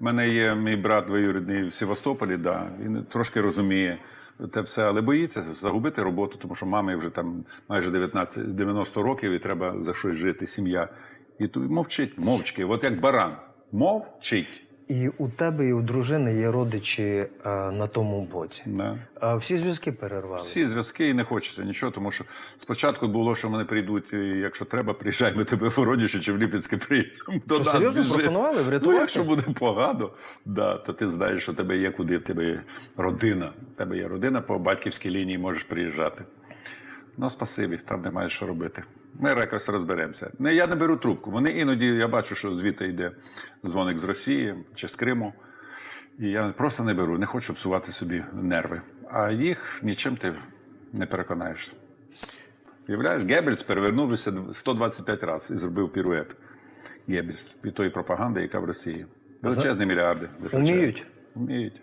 У мене є мій брат двоюрідний в Севастополі, да, він трошки розуміє те все, але боїться загубити роботу, тому що мамі вже там майже 19, 90 років і треба за щось жити, сім'я. І тут мовчить, мовчки, от як баран. Мовчить. І у тебе, і у дружини є родичі е, на тому боці. Да. А всі зв'язки перервали. Всі зв'язки і не хочеться нічого, тому що спочатку було, що вони прийдуть, і якщо треба, приїжджай, ми тебе в Ородіше чи в Ліпецьке приїдемо. Що, серйозно біжи. пропонували Ну, якщо буде погано, да, то ти знаєш, що тебе є куди, в тебе є родина. В тебе є родина, по батьківській лінії можеш приїжджати. Ну, спасибі, там немає що робити. Ми якось розберемося. Не, я не беру трубку. Вони іноді, я бачу, що звідти йде дзвоник з Росії чи з Криму. І я просто не беру, не хочу псувати собі нерви. А їх нічим ти не переконаєшся. Уявляєш, Геббельс перевернувся 125 разів і зробив пірует. Геббельс від тої пропаганди, яка в Росії. Величезні мільярди. Уміють? Вміють.